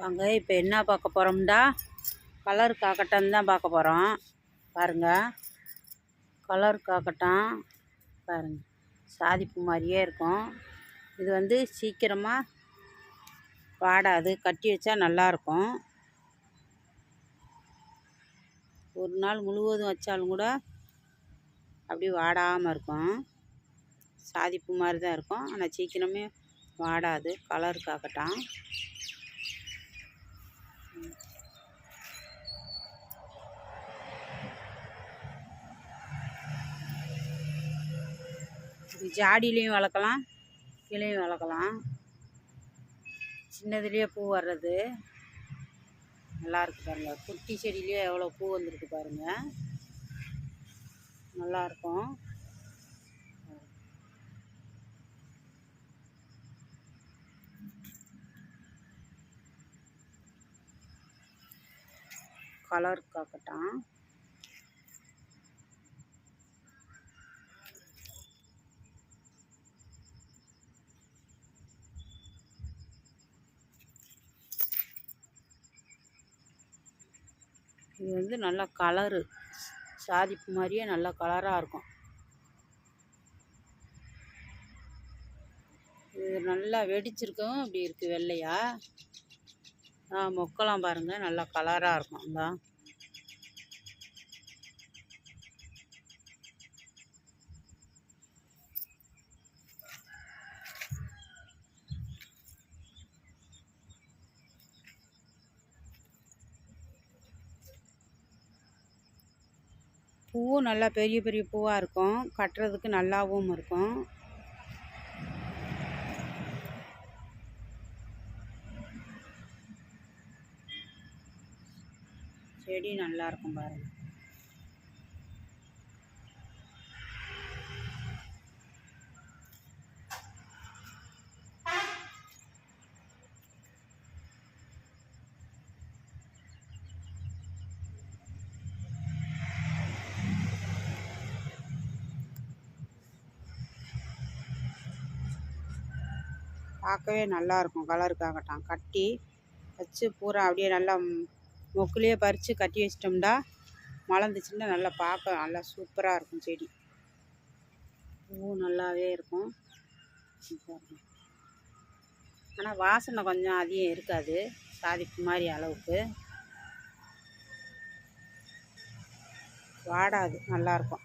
வாங்க இப்போ என்ன பார்க்க போகிறோம்டா கலர் காக்கட்டம் தான் பார்க்க போகிறோம் பாருங்கள் கலர் காக்கட்டம் பாருங்கள் சாதிப்பு மாதிரியே இருக்கும். இது வந்து சீக்கிரமாக வாடாது. கட்டி வச்சா நல்லாயிருக்கும் ஒரு நாள் முழுவதும் வச்சாலும் கூட அப்படி வாடாமல் இருக்கும். சாதிப்பு மாதிரி தான் இருக்கும். ஆனால் சீக்கிரமே வாடாது. கலர் காக்கட்டான் இது ஜாடியிலையும் வளர்க்கலாம் கீழேயும் வளர்க்கலாம். சின்னதுலேயே பூ வர்றது. நல்லா பாருங்கள் குட்டி செடியிலேயே எவ்வளோ பூ வந்திருக்கு பாருங்கள் நல்லாயிருக்கும் கலர் காக்கட்டான் இது வந்து நல்லா கலரு. சாதிப்பு மாதிரியே நல்லா கலராக இருக்கும். இது நல்லா வெடிச்சிருக்கவும் இப்படி இருக்குது வெள்ளையா? ஆ மொக்கலாம் பாருங்கள் நல்லா கலராக இருக்கும். இந்த. பூவும் நல்லா பெரிய பெரிய பூவாக இருக்கும். கட்டுறதுக்கு நல்லாவும் இருக்கும். செடி நல்லா இருக்கும் பார்க்கவே நல்லா இருக்கும் கலருக்காகட்டும் கட்டி வச்சு பூரா அப்படியே நல்லா மொக்குலேயே பறித்து கட்டி வச்சிட்டோம்டா. மலர்ந்துச்சுன்னா நல்லா பார்க்க நல்லா சூப்பராக இருக்கும் செடி. பூ நல்லாவே இருக்கும். ஆனால் வாசனை கொஞ்சம் அதிகம் இருக்காது. சாதிப்பு மாதிரி அளவுக்கு. வாடாது நல்லாயிருக்கும்